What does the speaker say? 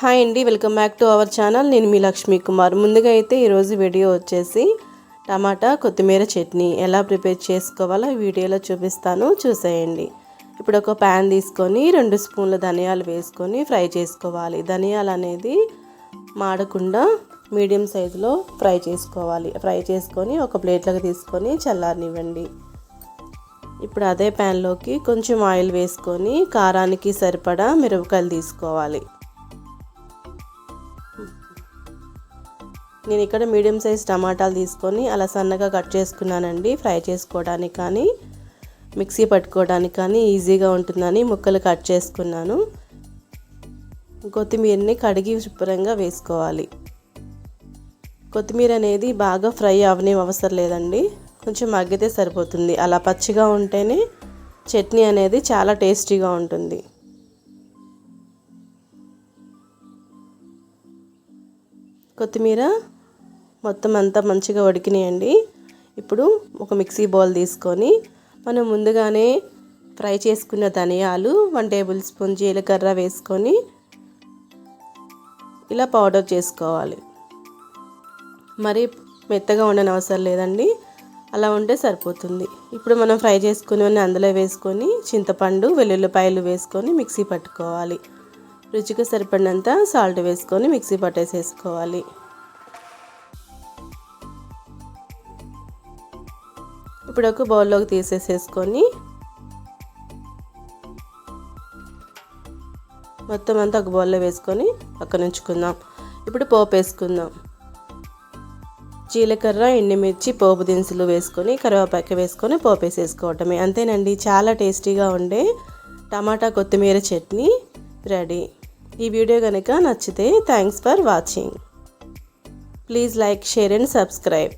Hi అండి welcome back to our channel. నేను మీ లక్ష్మీ కుమార్. ముందుగా అయితే ఈరోజు వీడియో వచ్చేసి టమాటా కొత్తిమీర చట్నీ ఎలా ప్రిపేర్ చేసుకోవాలో ఈ వీడియోలో చూపిస్తాను. చూసేయండి. ఇప్పుడు ఒక ప్యాన్ తీసుకొని రెండు స్పూన్ల ధనియాలు వేసుకొని ఫ్రై చేసుకోవాలి. ధనియాలు అనేది మాడకుండా మీడియం సైజులో ఫ్రై చేసుకోవాలి. ఫ్రై చేసుకొని ఒక ప్లేట్లోకి తీసుకొని చల్లారనివ్వండి. ఇప్పుడు అదే ప్యాన్లోకి కొంచెం ఆయిల్ వేసుకొని కారానికి సరిపడా మిరపకాయలు తీసుకోవాలి. నేను ఇక్కడ మీడియం సైజ్ టమాటాలు తీసుకొని అలా సన్నగా కట్ చేసుకున్నానండి ఫ్రై చేసుకోవడానికి కానీ మిక్సీ పట్టుకోవడానికి కానీ ఈజీగా ఉంటుందని ముక్కలు కట్ చేసుకున్నాను. కొత్తిమీరని కడిగి శుభ్రంగా వేసుకోవాలి. కొత్తిమీర అనేది బాగా ఫ్రై అవనే అవసరం లేదండి కొంచెం మగ్గితే సరిపోతుంది. అలా పచ్చిగా ఉంటేనే చట్నీ అనేది చాలా టేస్టీగా ఉంటుంది. కొత్తిమీర మొత్తం అంతా మంచిగా ఉడికినాయండి. ఇప్పుడు ఒక మిక్సీ బౌల్ తీసుకొని మనం ముందుగానే ఫ్రై చేసుకున్న ధనియాలు వన్ టేబుల్ స్పూన్ జీలకర్ర వేసుకొని ఇలా పౌడర్ చేసుకోవాలి. మరి మెత్తగా ఉండని అవసరం లేదండి. అలా ఉంటే సరిపోతుంది. ఇప్పుడు మనం ఫ్రై చేసుకుని అందులో వేసుకొని చింతపండు వెల్లుల్లిపాయలు వేసుకొని మిక్సీ పట్టుకోవాలి. రుచికి సరిపడినంత సాల్ట్ వేసుకొని మిక్సీ పట్టేసేసుకోవాలి. ఇప్పుడు ఒక బౌల్లోకి తీసేసేసుకొని మొత్తం అంతా ఒక బౌల్లో వేసుకొని పక్కన ఉంచుకుందాం. ఇప్పుడు పోపు వేసుకుందాం. జీలకర్ర ఎండుమిర్చి పోపు దినుసులు వేసుకొని కరివేపాకు వేసుకొని పోపు వేసేసుకోవటమే. అంతేనండి చాలా టేస్టీగా ఉండే టమాటా కొత్తిమీర చట్నీ రెడీ. ఈ వీడియో కనుక నచ్చితే thanks for watching please like share and subscribe